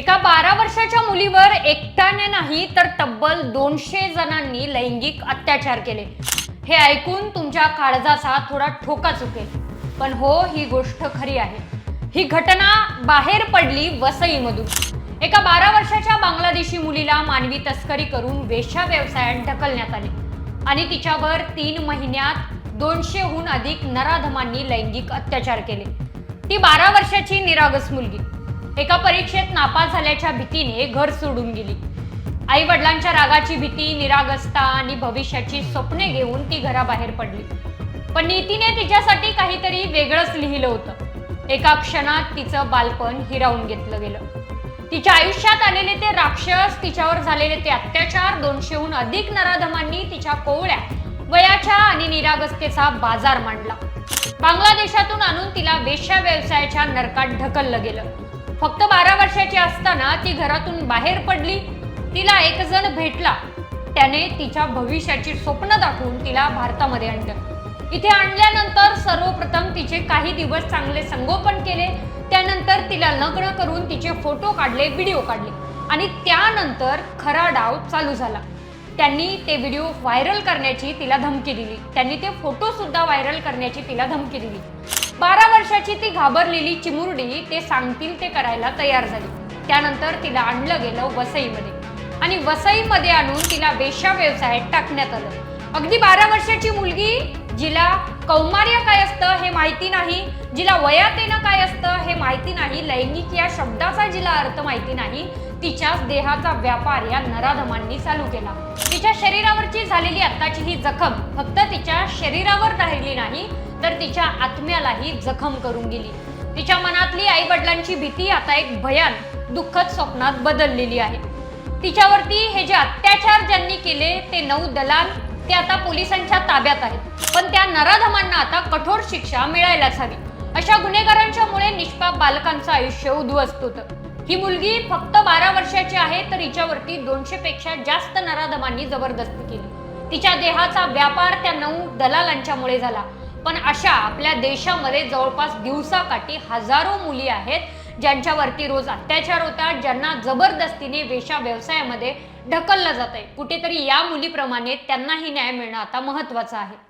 एका बारा वर्षाच्या मुलीवर एकट्याने नाही तर तब्बल दोनशे जणांनी लैंगिक अत्याचार केले. हे ऐकून तुमच्या काळजाचा थोडा ठोका चुकेल. पण हो ही गोष्ट खरी आहे. ही घटना बाहेर पडली वसईमधून. एका बारा वर्षाच्या बांगलादेशी मुलीला मानवी तस्करी करून वेश्या व्यवसायात ढकलण्यात आले आणि तिच्यावर तीन महिन्यात दोनशेहून अधिक नराधमांनी लैंगिक अत्याचार केले. ती बारा वर्षाची निरागस मुलगी. एका परीक्षेत नापास झाल्याच्या भीतीने घर सोडून गेली. आई वडिलांच्या रागाची भीती निरागस्ता आणि भविष्याची स्वप्ने घेऊन ती घराबाहेर पडली. पण नीतीने तिच्यासाठी काहीतरी वेगळंच लिहिलं होतं. एका क्षणात तिचं बालपण हिरावून घेतलं गेलं. तिच्या आयुष्यात आलेले ते राक्षस तिच्यावर झालेले ते अत्याचार दोनशेहून अधिक नराधमांनी तिच्या कोवळ्या वयाच्या आणि निरागस्तेचा बाजार मांडला. बांगलादेशातून आणून तिला वेश्या व्यवसायाच्या नरकात ढकललं गेलं. फक्त बारा वर्षाची असताना ती घरातून बाहेर पडली. तिला एक जण भेटला. त्याने तिच्या भविष्याची स्वप्न दाखवून तिला भारतामध्ये आणलं. इथे आणल्यानंतर सर्वप्रथम तिचे काही दिवस चांगले संगोपन केले. त्यानंतर तिला लग्न करून तिचे फोटो काढले व्हिडिओ काढले. आणि त्यानंतर खरा डाव चालू झाला. त्यांनी ते व्हिडिओ व्हायरल करण्याची तिला धमकी दिली. त्यांनी ते फोटो सुद्धा व्हायरल करण्याची तिला धमकी दिली. बारा वर्षाची ती घाबरलेली चिमुरडी ते सांगतील ते करायला तयार झाली. त्यानंतर तिला आणलं गेलं वसईमध्ये. आणि वसईमध्ये आणून तिला वेश्या व्यवसायात टाकण्यात आलं. अगदी बारा वर्षाची मुलगी जिला कौमार्य काय असतं हे माहिती नाही जिला वयात येणं काय असतं हे माहिती नाही लैंगिक या शब्दाचा जिला अर्थ माहिती नाही तिच्याच देहाचा व्यापार या नराधमांनी चालू केला. तिच्या शरीरावरची झालेली आत्ताची ही जखम फक्त तिच्या शरीरावर राहिली नाही तर तिच्या आत्म्यालाही जखम करून गेली. तिच्या मनातली आई वडिलांची भीती आता एक भयान दुःखद स्वप्नात बदललेली आहे. तिच्यावरती हे जे अत्याचार ज्यांनी केले ते नऊ दलाल ते आता पोलिसांच्या ताब्यात आहेत. पण त्या नराधमांना आता कठोर शिक्षा मिळायलाच हवी. अशा गुन्हेगारांच्यामुळे निष्पाप बालकांचं आयुष्य उद्ध्वस्त होतं. ही मुलगी फक्त बारा वर्षाची आहे तर हिच्यावरती दोनशे पेक्षा जास्त नराधमांनी जबरदस्ती केली. तिच्या देहाचा व्यापार त्या नऊ दलालांच्यामुळे झाला. पण अशा आपल्या देशामध्ये जवळपास दिवसाकाठी हजारो मुली आहेत ज्यांच्यावरती रोज अत्याचार होतात ज्यांना जबरदस्तीने वेशा व्यवसायामध्ये ढकललं जात आहे कुठेतरी या मुलीप्रमाणे त्यांनाही न्याय मिळणं आता महत्वाचं आहे.